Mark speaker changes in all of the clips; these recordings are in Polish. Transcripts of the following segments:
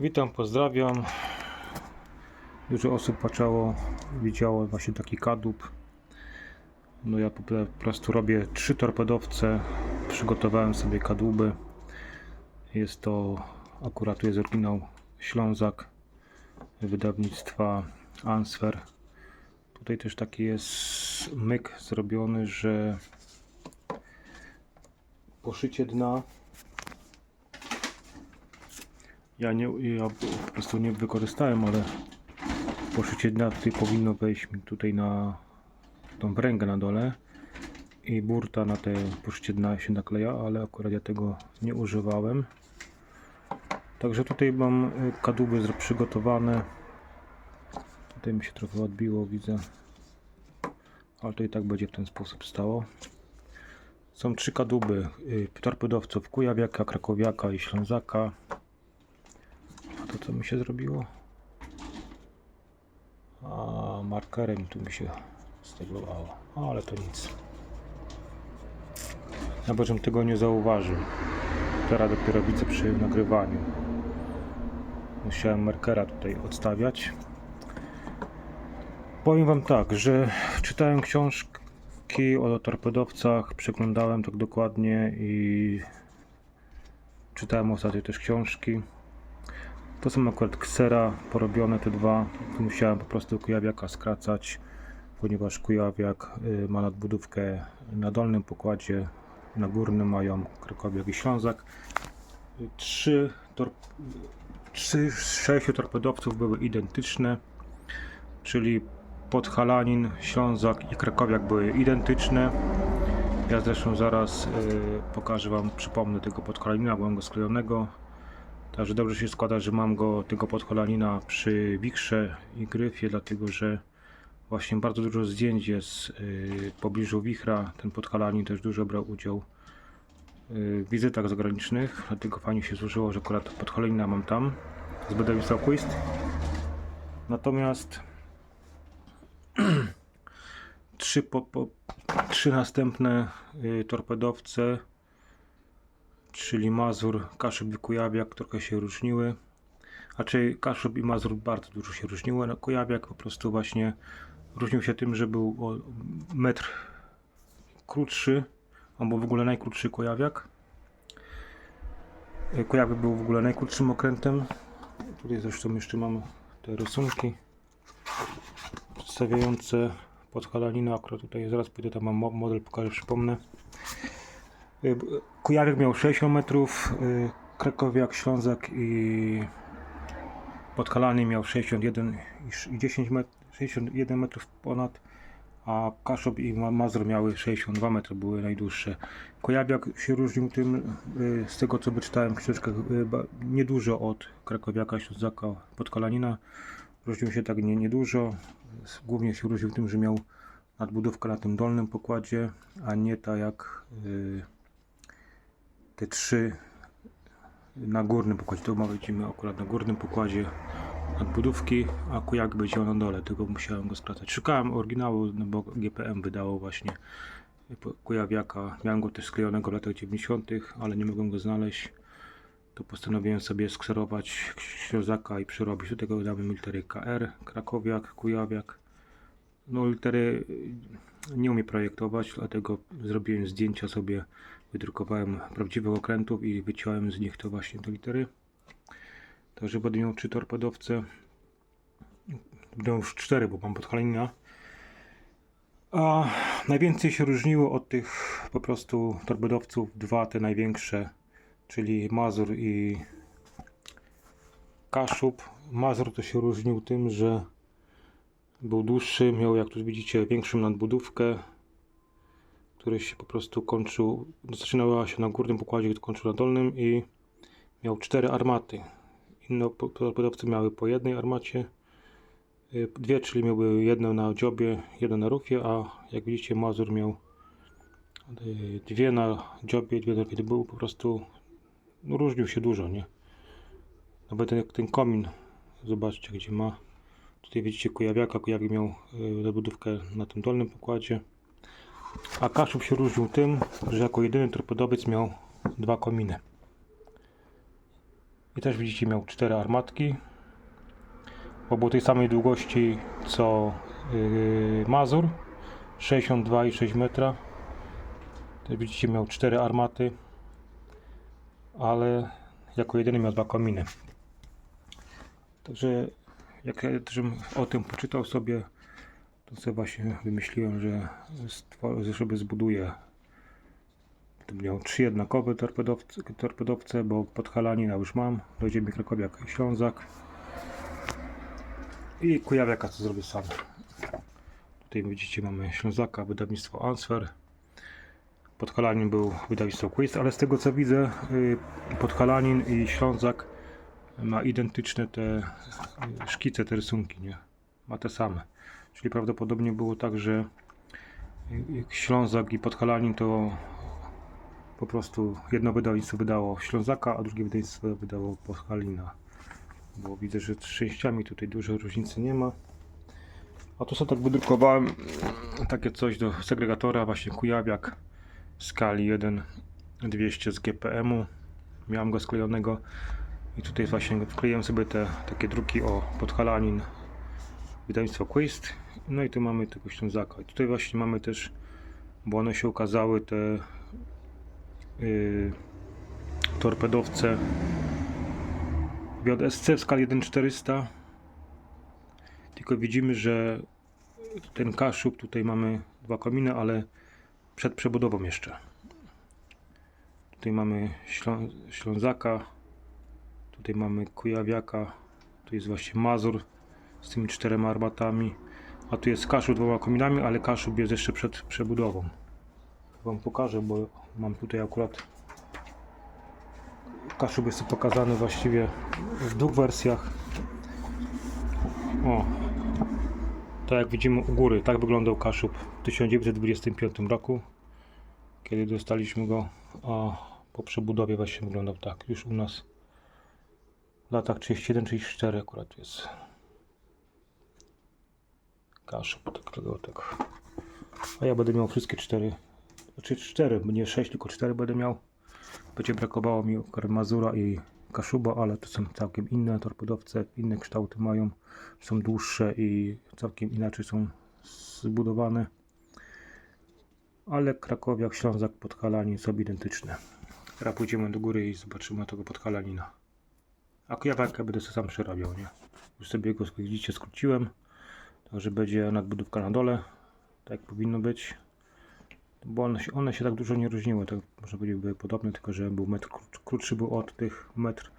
Speaker 1: Witam, pozdrawiam. Dużo osób patrzało, widziało właśnie taki kadłub. No ja po prostu robię trzy torpedowce. Przygotowałem sobie kadłuby. Jest to akurat tu jest oryginał Ślązak wydawnictwa Answer. Tutaj też taki jest myk zrobiony, że poszycie dna ja nie, ja po prostu nie wykorzystałem, ale poszycie dna tutaj powinno wejść mi tutaj na tą wręgę na dole i burta na te poszycie dna się nakleja, ale akurat ja tego nie używałem. Także tutaj mam y, kadłuby przygotowane. Tutaj mi się trochę odbiło, widzę. Ale to i tak będzie w ten sposób stało. Są trzy kadłuby y, torpedowców Kujawiaka, Krakowiaka i Ślązaka. Co mi się zrobiło? A markerem tu mi się styglowało. Ale to nic. Ja żebym tego nie zauważył. Teraz dopiero widzę przy nagrywaniu. Musiałem markera tutaj odstawiać. Powiem wam tak, że czytałem książki o torpedowcach, przeglądałem tak dokładnie i czytałem ostatnio też książki. To są akurat ksera porobione te dwa. Tu musiałem po prostu kujawiaka skracać, ponieważ kujawiak y, ma nadbudówkę na dolnym pokładzie, na górnym mają Krakowiak i Ślązak. Trzy, tor- trzy sześciu torpedowców były identyczne, czyli Podhalanin, Ślązak i Krakowiak były identyczne. Ja zresztą zaraz y, pokażę Wam, przypomnę tego Podhalanina, mam go sklejonego. Także dobrze się składa, że mam go tego podkolanina przy wikrze i gryfie, dlatego że właśnie bardzo dużo zdjęć jest yy, w pobliżu wichra. Ten podkolanin też dużo brał udział yy, w wizytach zagranicznych, dlatego fajnie się złożyło, że akurat podkolanina mam tam z wydawnictwa Quist. Natomiast trzy, po, po, trzy następne yy, torpedowce czyli Mazur, Kaszub i Kujawiak trochę się różniły. Raczej Kaszub i Mazur bardzo dużo się różniły. No, Kujawiak po prostu właśnie różnił się tym, że był o metr krótszy. Był w ogóle najkrótszy Kujawiak. E, Kujawiak był w ogóle najkrótszym okrętem. Tutaj zresztą jeszcze mam te rysunki przedstawiające podhalanina. Akurat tutaj zaraz pójdę tam mam mo- model, pokażę, przypomnę. Y, Kujarek miał 60 metrów, y, Krakowiak, Ślązak i Podkalany miał 61 i sz- i 10 met, 61 metrów ponad, a Kaszub i Ma- Mazur miały 62 metry, były najdłuższe. Kujawiak się różnił tym, y, z tego co wyczytałem w książkach, niedużo od Krakowiaka, Ślązaka, Podkalanina. Różnił się tak nie, niedużo. Głównie się różnił tym, że miał nadbudówkę na tym dolnym pokładzie, a nie tak jak y, te trzy na górnym pokładzie. Tu widzimy akurat na górnym pokładzie nadbudówki, a kujak będzie na dole, tylko musiałem go skracać. Szukałem oryginału, no bo GPM wydało właśnie kujawiaka. Miałem go też sklejonego w latach 90., ale nie mogłem go znaleźć. To postanowiłem sobie skserować ślozaka i przerobić. Do tego damy litery KR, Krakowiak, Kujawiak. No litery nie umiem projektować, dlatego zrobiłem zdjęcia sobie, wydrukowałem prawdziwych okrętów i wyciąłem z nich to właśnie te litery. Także będę miał trzy torpedowce. Będę już cztery, bo mam podhalina. A najwięcej się różniło od tych po prostu torpedowców dwa te największe, czyli Mazur i Kaszub. Mazur to się różnił tym, że był dłuższy, miał jak tu widzicie większą nadbudówkę, który się po prostu kończył, zaczynała się na górnym pokładzie, kończył na dolnym i miał cztery armaty. Inne po- torpedowce miały po jednej armacie, y, dwie, czyli miały jedną na dziobie, jedną na rufie, a jak widzicie Mazur miał y, dwie na dziobie, dwie na rufie. Był po prostu, no różnił się dużo, nie? Nawet jak ten komin, zobaczcie gdzie ma. Tutaj widzicie Kujawiaka, Kujawiak miał y, zabudówkę na tym dolnym pokładzie. A Kaszub się różnił tym, że jako jedyny torpedowiec miał dwa kominy. I też widzicie miał cztery armatki. Bo był tej samej długości co yy, Mazur. 62,6 metra. Też widzicie miał cztery armaty. Ale jako jedyny miał dwa kominy. Także jak ja też o tym poczytał sobie, to sobie właśnie wymyśliłem, że żeby zbuduję miał trzy jednakowe torpedowce, torpedowce bo Podhalanina już mam, dojdzie mi Krakowiak i Ślązak i Kujawiaka co zrobię sam. Tutaj widzicie mamy Ślązaka, wydawnictwo Answer. Podhalanin był wydawnictwo Quiz, ale z tego co widzę y, Podhalanin i Ślązak ma identyczne te y, szkice, te rysunki, nie? Ma te same. Czyli prawdopodobnie było tak, że Ślązak i Podhalanin to po prostu jedno wydawnictwo wydało Ślązaka, a drugie wydawnictwo wydało Podhalina. Bo widzę, że z częściami tutaj dużo różnicy nie ma. A tu sobie tak wydrukowałem takie coś do segregatora, właśnie Kujawiak skali 1 200 z GPM-u. Miałem go sklejonego i tutaj właśnie wkleiłem sobie te takie druki o Podhalanin wydawnictwo Quist. No i tu mamy tego Ślązaka. I tutaj właśnie mamy też, bo one się ukazały, te yy, torpedowce JSC w skali 1400 tylko widzimy, że ten kaszub tutaj mamy dwa kominy, ale przed przebudową jeszcze tutaj mamy Ślą Ślązaka tutaj mamy Kujawiaka tu jest właśnie Mazur z tymi czterema armatami a tu jest kaszub dwoma kominami, ale kaszub jest jeszcze przed przebudową Wam pokażę, bo mam tutaj akurat Kaszub jest pokazany właściwie w dwóch wersjach. O, tak jak widzimy u góry, tak wyglądał Kaszub w 1925 roku, kiedy dostaliśmy go, a po przebudowie właśnie wyglądał tak, już u nas w latach 37-34 akurat jest Kaszub takiego tak. A ja będę miał wszystkie cztery, znaczy cztery, nie sześć, tylko cztery będę miał. Będzie brakowało mi Mazura i Kaszuba, ale to są całkiem inne torpedowce, inne kształty mają, są dłuższe i całkiem inaczej są zbudowane. Ale Krakowiak, Ślązak, Podhalanin są identyczne. Teraz pójdziemy do góry i zobaczymy tego Podhalanina. A kujawarkę będę sobie sam przerabiał, nie? Już sobie go, widzicie, skróciłem. Także będzie nadbudówka na dole, tak powinno być bo one się, one się tak dużo nie różniły, tak można powiedzieć były podobne, tylko że był metr krótszy, był od tych metr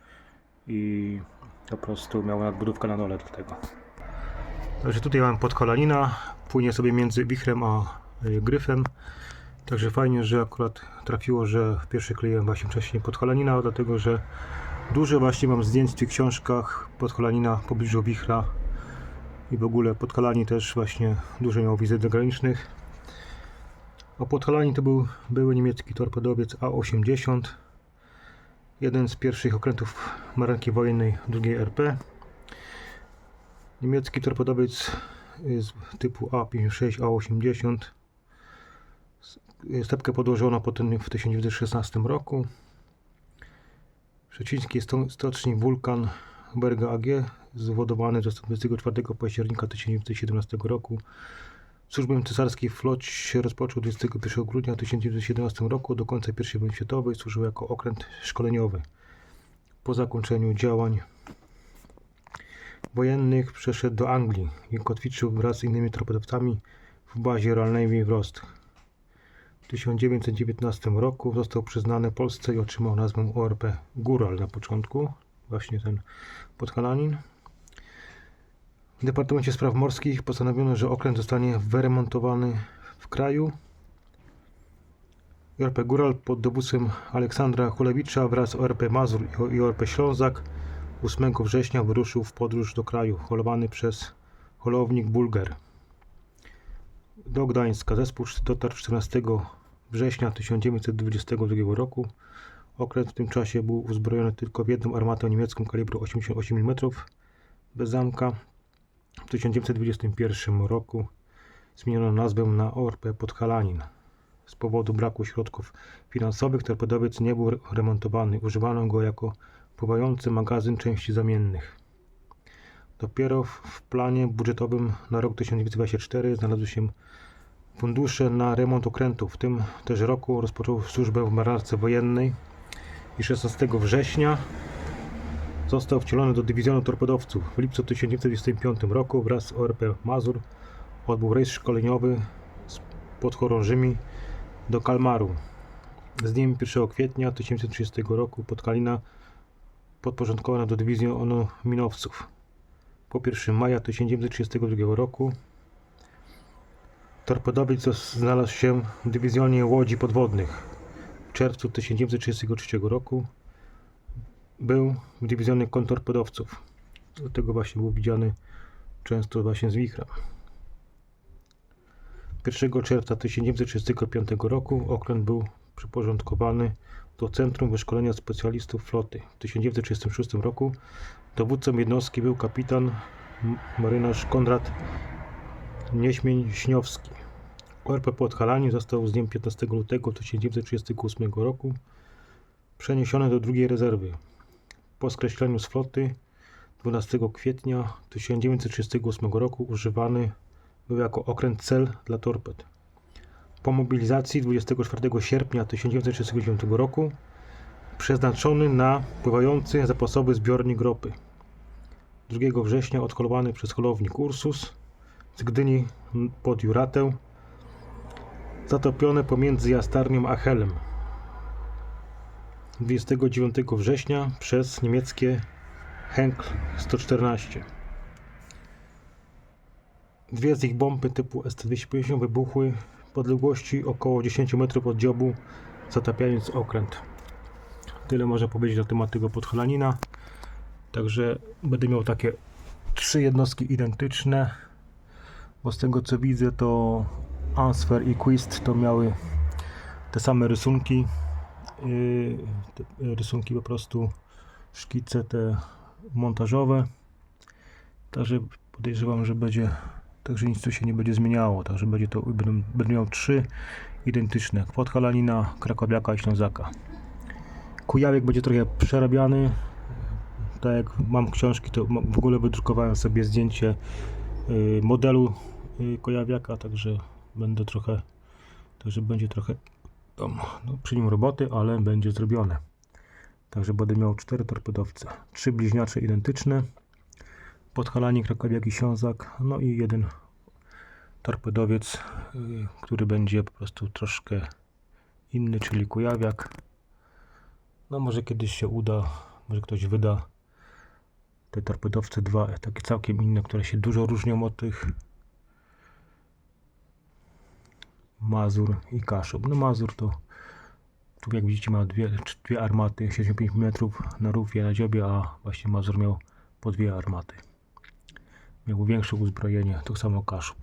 Speaker 1: i po prostu miał nadbudówkę na dole do tego. Także tutaj mam podkolanina, płynie sobie między wichrem a y, gryfem. Także fajnie, że akurat trafiło, że w pierwszej kleiłem właśnie wcześniej podkolanina, dlatego że dużo właśnie mam zdjęć w tych książkach podkolanina w pobliżu wichra i w ogóle podkolani też właśnie dużo miał wizyt zagranicznych. A Podhalanin to był były niemiecki torpedowiec A-80, jeden z pierwszych okrętów marynarki wojennej II RP. Niemiecki torpedowiec z typu A-56, A-80. Stepkę podłożono potem w 1916 roku. Szczeciński stocznik Wulkan Berga AG zwodowany został 24 października 1917 roku Służbę cesarskiej w flocie rozpoczął 21 grudnia 1917 roku. Do końca I wojny światowej służył jako okręt szkoleniowy. Po zakończeniu działań wojennych przeszedł do Anglii i kotwiczył wraz z innymi torpedowcami w bazie Royal Navy w Rost. W 1919 roku został przyznany Polsce i otrzymał nazwę ORP Góral na początku, właśnie ten podhalanin. W Departamencie Spraw Morskich postanowiono, że okręt zostanie wyremontowany w kraju. JRP Góral pod dowództwem Aleksandra Hulewicza wraz z ORP Mazur i ORP Ślązak 8 września wyruszył w podróż do kraju, holowany przez holownik Bulgar. Do Gdańska zespół dotarł 14 września 1922 roku. Okręt w tym czasie był uzbrojony tylko w jedną armatę niemiecką kalibru 88 mm bez zamka w 1921 roku zmieniono nazwę na ORP Podhalanin. Z powodu braku środków finansowych torpedowiec nie był remontowany. Używano go jako pływający magazyn części zamiennych. Dopiero w, planie budżetowym na rok 1924 znalazły się fundusze na remont okrętów. W tym też roku rozpoczął służbę w marynarce wojennej i 16 września został wcielony do dywizjonu torpedowców. W lipcu 1925 roku wraz z ORP Mazur odbył rejs szkoleniowy z podchorążymi do Kalmaru. Z dniem 1 kwietnia 1930 roku Podkalina podporządkowana do dywizji onominowców. Po 1 maja 1932 roku torpedowiec znalazł się w dywizjonie łodzi podwodnych. W czerwcu 1933 roku był w dywizjonie kontorpedowców. Do tego właśnie był widziany często właśnie z wichrem. 1 czerwca 1935 roku okręt był przyporządkowany do Centrum Wyszkolenia Specjalistów Floty. W 1936 roku dowódcą jednostki był kapitan marynarz Konrad Nieśmień-Śniowski. ORP Podhalanin został z dniem 15 lutego 1938 roku przeniesiony do drugiej rezerwy. Po skreśleniu z floty 12 kwietnia 1938 roku używany był jako okręt cel dla torped. Po mobilizacji 24 sierpnia 1939 roku przeznaczony na pływający zapasowy zbiornik ropy. 2 września odholowany przez holownik Ursus z Gdyni pod Juratę, zatopiony pomiędzy Jastarnią a Helem. 29 września przez niemieckie Henkl 114. Dwie z ich bomby typu ST-250 wybuchły w podległości około 10 metrów od dziobu, zatapiając okręt. Tyle można powiedzieć na temat tego podcholanina. Także będę miał takie trzy jednostki identyczne, bo z tego co widzę to Answer i Quist to miały te same rysunki. Te rysunki po prostu szkice te montażowe. Także podejrzewam, że będzie Także nic tu się nie będzie zmieniało. Także będzie to, będę, będę miał trzy identyczne. Podhalanina, Krakowiaka i Ślązaka. Kujawiek będzie trochę przerabiany. Tak jak mam książki, to w ogóle wydrukowałem sobie zdjęcie y, modelu y, Kojawiaka, także będę trochę, także będzie trochę no, przy nim roboty, ale będzie zrobione. Także będę miał cztery torpedowce. Trzy bliźniacze identyczne. Podhalanik, Krakowiak i Ślązak, no i jeden torpedowiec, y, który będzie po prostu troszkę inny, czyli Kujawiak. No może kiedyś się uda, może ktoś wyda te torpedowce dwa, takie całkiem inne, które się dużo różnią od tych Mazur i Kaszub. No Mazur to tu jak widzicie ma dwie, dwie armaty, 75 mm na rufie, na dziobie, a właśnie Mazur miał po dwie armaty miał większe uzbrojenie, tak samo Kaszub.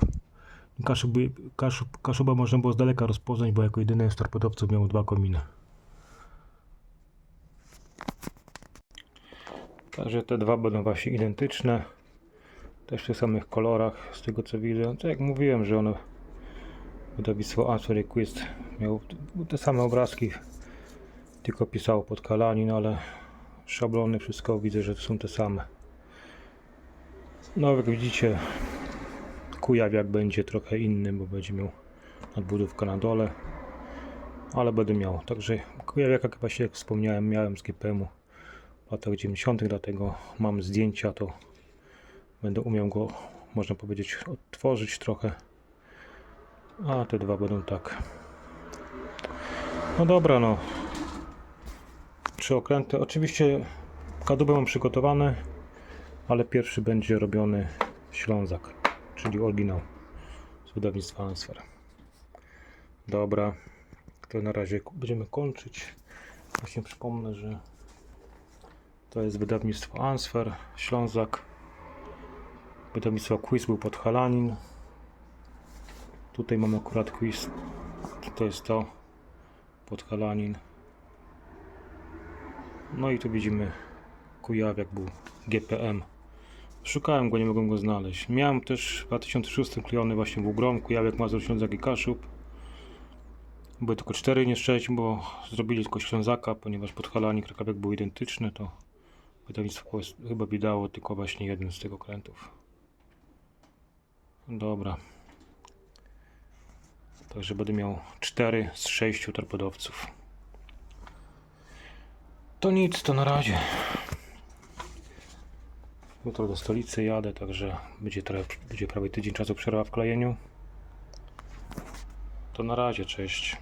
Speaker 1: Kaszub, Kaszub, Kaszuba można było z daleka rozpoznać, bo jako jedyny z torpedowców miał dwa kominy. Także te dwa będą właśnie identyczne. Też w tych samych kolorach, z tego co widzę. Tak jak mówiłem, że one wydawnictwo Answer Quest miało te same obrazki, tylko pisało pod kalanin, ale szablony, wszystko widzę, że są te same. No jak widzicie Kujawiak będzie trochę inny, bo będzie miał nadbudówkę na dole ale będę miał, także Kujawiaka chyba się jak wspomniałem miałem z GPM-u w latach 90 dlatego mam zdjęcia to będę umiał go można powiedzieć odtworzyć trochę a te dwa będą tak no dobra no trzy okręty oczywiście kadłubę mam przygotowane ale pierwszy będzie robiony Ślązak, czyli oryginał z wydawnictwa Answer. Dobra, to na razie będziemy kończyć. Właśnie przypomnę, że to jest wydawnictwo Answer, Ślązak. Wydawnictwo Quiz był pod Halanin. Tutaj mamy akurat quiz. To jest to pod Halanin. No i tu widzimy Kujawiak był GPM. Szukałem go, nie mogłem go znaleźć. Miałem też w 2006 klejony właśnie w Gromku, Jawiek, Mazur, Ślązak i Kaszub. Były tylko cztery nieszczęść, bo zrobili tylko Ślązaka, ponieważ podhalanie Krakowiak był identyczny, to Wydawnictwo chyba mi dało tylko właśnie jeden z tych okrętów. Dobra. Także będę miał 4 z 6 torpedowców. To nic, to na razie. Jutro do stolicy jadę, także będzie, trochę, będzie prawie tydzień czasu przerwa w klejeniu. To na razie, cześć.